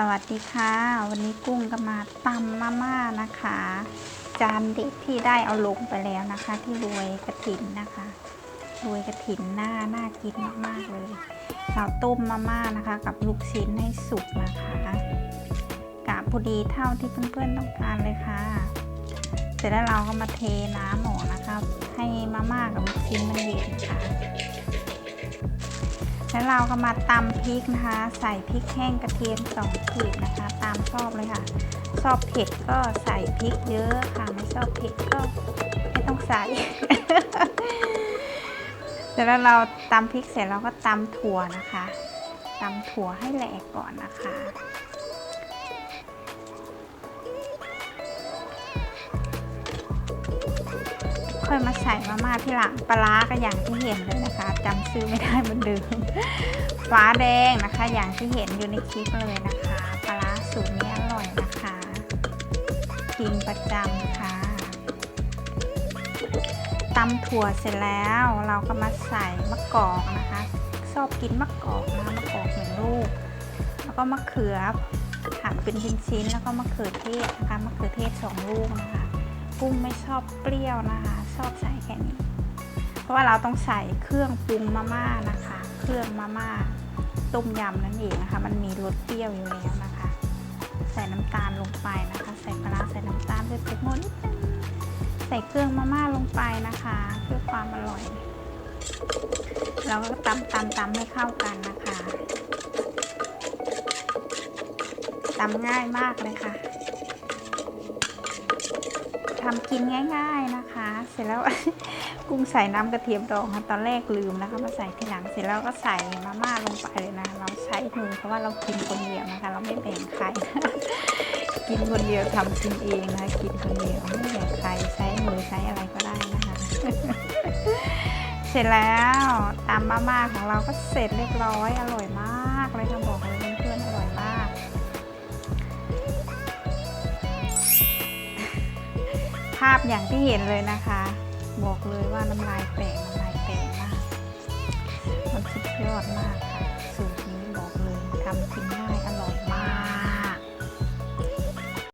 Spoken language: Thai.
สวัสดีค่ะ วันนี้กุ้งก็มาตำมาม่านะคะ จานเด็กที่ได้เอาลงไปแล้วนะคะ ที่รวยกระถินนะคะรวยกระถินหน้าน่ากินมากๆเลยเราต้มมาม่านะคะ กับลูกชิ้นให้สุกนะคะกะพอดีเท่าที่เพื่อนๆต้องการเลยค่ะเสร็จแล้วเราก็มาเทน้ำออนะคะ ให้มาม่ากับลูกชิ้นมันเย็นค่ะ แล้วเราก็มาตำพริกนะคะ ใส่พริกแห้งกระเทียมสองขีดนะคะ ตามชอบเลยค่ะ ชอบเผ็ดก็ใส่พริกเยอะค่ะ ไม่ชอบเผ็ดก็ไม่ต้องใส่เสร็จแล้วเราตำพริกเสร็จเราก็ตำถั่วนะคะตำถั่วให้แหลกก่อนนะคะ ค่อยมาใส่มาม่าที่หลังปลาร้าก็อย่างที่เห็นเลยนะคะจำชื่อไม่ได้เหมือนเดิมฟ้าแดงนะคะ อย่างที่เห็นอยู่ในคลิปเลยนะคะปลาร้าสูตรนี้อร่อยนะคะกินประจำค่ะตำถั่วเสร็จแล้วเราก็มาใส่มะกอกนะคะ ชอบกินมะกอกนะคะมะกอกหนึ่งลูก แล้วก็มะเขือหั่นเป็นชิ้นๆแล้วก็มะเขือเทศนะคะมะเขือเทศสองลูกนะคะ กุ้งไม่ชอบเปรี้ยวนะคะ ชอบใส่แค่นี้ เพราะว่าเราต้องใส่เครื่องปรุงมาม่านะคะ เครื่องมาม่าต้มยำนั่นเองนะคะ มันมีรสเปรี้ยวอยู่แล้วนะคะ ใส่น้ำตาลลงไปนะคะ ใส่ปลาใส่น้ำตาลด้วยผงมนิดนึงใส่เครื่องมาม่าลงไปนะคะ เพื่อความอร่อยแล้วก็ตำตำตำให้เข้ากันนะคะตำง่ายมากเลยค่ะ ทำกินง่าย ๆนะคะ เสร็จแล้ว กุ้งใส่น้ำกระเทียมดองค่ะตอนแรกลืมนะคะมาใส่ทีหลังเสร็จแล้วก็ใส่มาม่าลงไปเลยนะ เราใช้มือเพราะว่าเรากินคนเดียวนะคะ เราไม่แบ่งใคร กินคนเดียวทำกินเองนะคะกินคนเดียวไม่แบ่งใครใช้มือใช้อะไรก็ได้นะคะ เสร็จแล้วตามมาม่าของเราก็เสร็จเรียบร้อยอร่อยมากเลยค่ะบอก ภาพอย่างที่เห็นเลยนะคะ บอกเลยว่าน้ำลายแตกน้ำลายแตกมากมันสุดยอดมากค่ะ